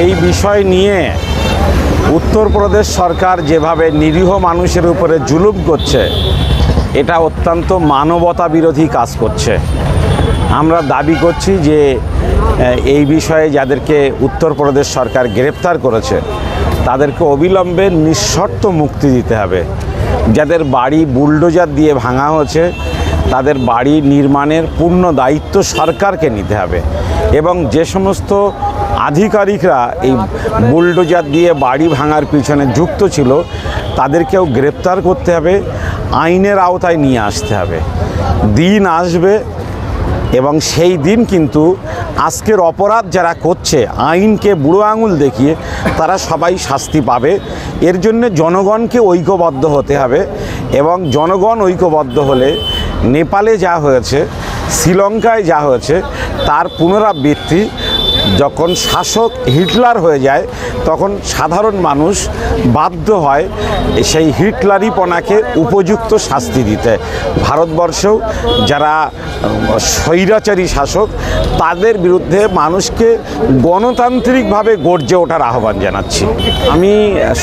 এই বিষয় নিয়ে উত্তরপ্রদেশ সরকার যেভাবে নিরীহ মানুষের উপরে জুলুম করছে, এটা অত্যন্ত মানবতা বিরোধী কাজ করছে। আমরা দাবি করছি যে এই বিষয়ে যাদেরকে উত্তরপ্রদেশ সরকার গ্রেপ্তার করেছে, তাদেরকে অবিলম্বে নিঃশর্ত মুক্তি দিতে হবে। যাদের বাড়ি বুলডোজার দিয়ে ভাঙা হয়েছে, তাদের বাড়ি নির্মাণের পূর্ণ দায়িত্ব সরকারকে নিতে হবে এবং যে সমস্ত আধিকারিকরা এই বুলডোজার দিয়ে বাড়ি ভাঙার পিছনে যুক্ত ছিল, তাদেরকেও গ্রেপ্তার করতে হবে, আইনের আওতায় নিয়ে আসতে হবে। দিন আসবে এবং সেই দিন কিন্তু আজকের অপরাধ যারা করছে, আইনকে বুড়ো আঙুল দেখিয়ে তারা সবাই শাস্তি পাবে। এর জন্য জনগণকে ঐক্যবদ্ধ হতে হবে এবং জনগণ ঐক্যবদ্ধ হলে নেপালে যা হয়েছে, শ্রীলঙ্কায় যা হয়েছে, তার পুনরাবৃত্তি যখন শাসক হিটলার হয়ে যায়, তখন সাধারণ মানুষ বাধ্য হয় সেই হিটলারিপনাকে উপযুক্ত শাস্তি দিতে। ভারতবর্ষেও যারা স্বৈরাচারী শাসক, তাদের বিরুদ্ধে মানুষকে গণতান্ত্রিকভাবে গর্জে ওঠার আহ্বান জানাচ্ছি। আমি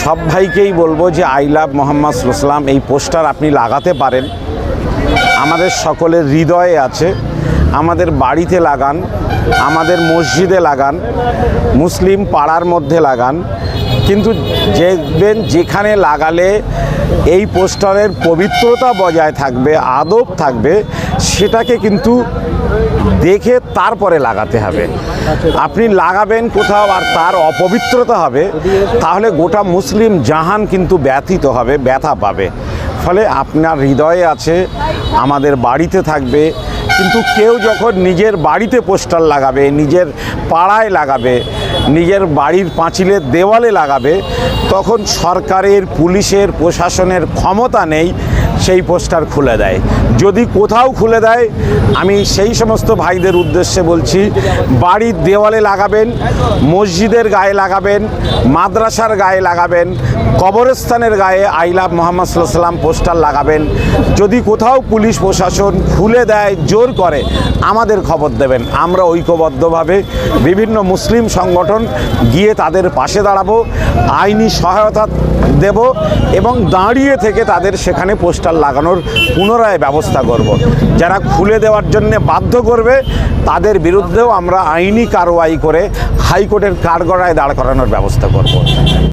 সব ভাইকেই বলব যে, আই লাভ মোহাম্মদ ইসলাম এই পোস্টার আপনি লাগাতে পারেন। আমাদের সকলের হৃদয়ে আছে। আমাদের বাড়িতে লাগান, আমাদের মসজিদে লাগান, মুসলিম পাড়ার মধ্যে লাগান। কিন্তু দেখবেন যেখানে লাগালে এই পোস্টারের পবিত্রতা বজায় থাকবে, আদব থাকবে, সেটাকে কিন্তু দেখে তারপরে লাগাতে হবে। আপনি লাগাবেন কোথাও আর তার অপবিত্রতা হবে, তাহলে গোটা মুসলিম জাহান কিন্তু ব্যথিত হবে, ব্যথা পাবে। ফলে আপনার হৃদয়ে আছে, আমাদের বাড়িতে থাকবে কিন্তু কেউ যখন নিজের বাড়িতে পোস্টার লাগাবে, নিজের পাড়ায় লাগাবে, নিজের বাড়ির পাঁচিলের দেওয়ালে লাগাবে, তখন সরকারের, পুলিশের, প্রশাসনের ক্ষমতা নেই সেই পোস্টার খুলে দেয়। যদি কোথাও খুলে দেয়, আমি সেই সমস্ত ভাইদের উদ্দেশ্যে বলছি, বাড়ির দেওয়ালে লাগাবেন, মসজিদের গায়ে লাগাবেন, মাদ্রাসার গায়ে লাগাবেন কবরস্থানের গায়ে আই লাভ মোহাম্মদ সাল্লাম পোস্টার লাগাবেন যদি কোথাও পুলিশ প্রশাসন খুলে দেয়, জোর করে, আমাদের খবর দেবেন আমরা ঐক্যবদ্ধভাবে বিভিন্ন মুসলিম সংগঠন গিয়ে তাদের পাশে দাঁড়াবো, আইনি সহায়তা দেব এবং দাঁড়িয়ে থেকে তাদের সেখানে পোস্টার লাগানোর পুনরায় ব্যবস্থা করব। যারা খুলে দেওয়ার জন্য বাধ্য করবে, তাদের বিরুদ্ধেও আমরা আইনি কারওয়াই করে হাইকোর্টের কারগড়ায় দাঁড় করানোর ব্যবস্থা করব।